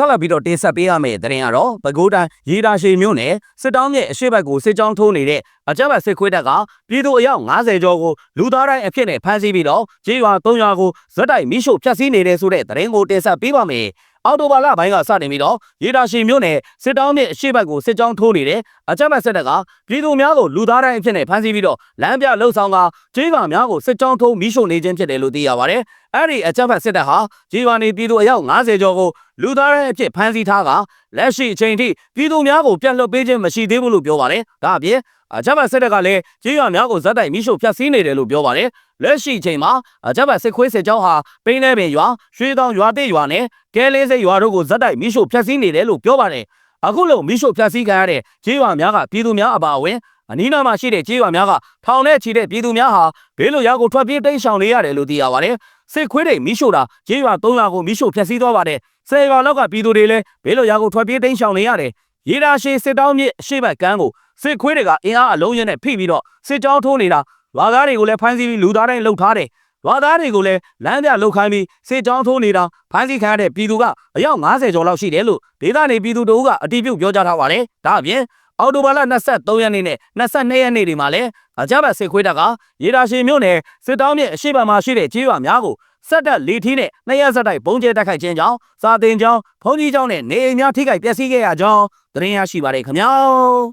ဆက်လက်ပြီးတော့တင်ဆက်ပေးရမယ့်သတင်းကတော့ပဲခူးတိုင်းရေတာရှိမြို့နယ်စစ်တောင်းမြစ်အရှိတ်ဘက်ကိုစစ်ကြောင်းထိုးနေတဲ့အကြမ်းဖက်စစ်ခွေးတပ်ကပြည်သူအယောက်90ကျော်ကိုလူသားတိုင်းအဖြစ်နဲ့ဖမ်းဆီးပြီးတော့ကြေးရွာ300ရွာကိုဇက်တိုက်မိရှို့ဖျက်ဆီးနေတယ်ဆိုတဲ့သတင်းကိုတင်ဆက်ပေးပါမယ်။အော်တိုဘာလဘိုင်းကစတင်ပြီးတော့ရေတာရှိမြို့နယ်စစ်တောင်းမြစ်အရှိတ်ဘက်ကိုစစ်ကြောင်းထိုးနေတဲ့အကြမ်းဖက်စစ်တပ်ကပြည်သူများကိုလူသားတိုင်းအဖြစ်နဲ့ဖမ်းဆီးပြီးတော့လမ်းပြလှုပ်ဆောင်ကကြေးရွာများကိုစစ်ကြောင်းထိုးမိရှို့နေခြင်းဖြစ်တယ်လို့သိရပါတယ်။အဲ့ဒီအကြမ်းဖက်စစ်တပ်ဟာကြေးရွာနေပြည်သူအယောက်90ကျော်ကို လူသားတိုင်းအဖြစ်ဖမ်းဆီးထားကလက်ရှိအချိန်ထိပြည်သူများကိုပြန်လွှတ်ပေးခြင်းမရှိသေးဘူးလို့ပြောပါတယ်။ဒါအပြင်အကြမ်းဖက်စစ်တပ်ကလည်းကြေးရွာများကိုဇက်တိုက်မိရှို့ဖျက်ဆီးနေတယ်လို့ပြောပါတယ်။လက်ရှိအချိန်မှာအကြမ်းဖက်စစ်ခွေးစစ်ကြောင်းဟာပိန်းလဲပင်ရွာရွှေတောင်ရွာတိရွာနဲ့ကဲလေးစိတ်ရွာတို့ကိုဇက်တိုက်မိရှို့ဖျက်ဆီးနေတယ်လို့ပြောပါတယ်။အခုလိုမိရှို့ဖျက်ဆီးခံရတဲ့ကြေးရွာများကပြည်သူများအပါအဝင်အနီးနားမှာရှိတဲ့ကြေးရွာများကထောင်နဲ့ချီတဲ့ပြည်သူများဟာဘေးလွတ်ရာကိုထွက်ပြေးတိမ်းရှောင်နေရတယ်လို့သိရပါတယ်။ စစ်ခွေးတွေမိရှို့တာကြေးရွာ300ကိုမိရှို့ဖျက်ဆီးသွားပါတယ်။ဆယ်ရွာလောက်ကပြည်သူတွေလည်းဘေးလွတ်ရာကိုထွက်ပြေးတိမ်းရှောင်နေရတယ်။ရေဒါရှိစစ်တောင်းမြစ်အရှိတ်ဘက်ကမ်းကိုစစ်ခွေးတွေကအင်အားအလုံးရင်းနဲ့ဖိပြီးတော့စစ်ကြောင်းထိုးနေတာရွာသားတွေကိုလည်းဖမ်းဆီးပြီးလူသားတိုင်းလှုပ်ထားတယ်။ရွာသားတွေကိုလည်းလမ်းပြလှုပ်ခိုင်းပြီးစစ်ကြောင်းထိုးနေတာဖမ်းဆီးခံရတဲ့ပြည်သူကအယောက်90ကျော်လောက်ရှိတယ်လို့ဒေသနေပြည်သူတို့ကအတည်ပြုပြောကြားထားပါတယ်။ဒါအပြင် အော်တိုဘာလ23ရက်နေ့နဲ့22ရက်နေ့တွေမှာလည်းအကြမ်းဖက်စစ်ခွေးတပ်ကရေဒါရှိမြို့နယ်စစ်တောင်းမြစ်အရှိတ်ဘက်မှာရှိတဲ့ကြေးရွာများကိုစက်တက်လေထီးနဲ့နှစ်ရက်ဆက်တိုက်ပုံကျဲတက်ခိုက်ခြင်းကြောင့်စာတင်ကြောင်းဘုံကြီးကြောင်းနဲ့နေအိမ်များထိခိုက်ပျက်စီးခဲ့ရကြောင်းသတင်းရရှိပါတယ်ခင်ဗျာ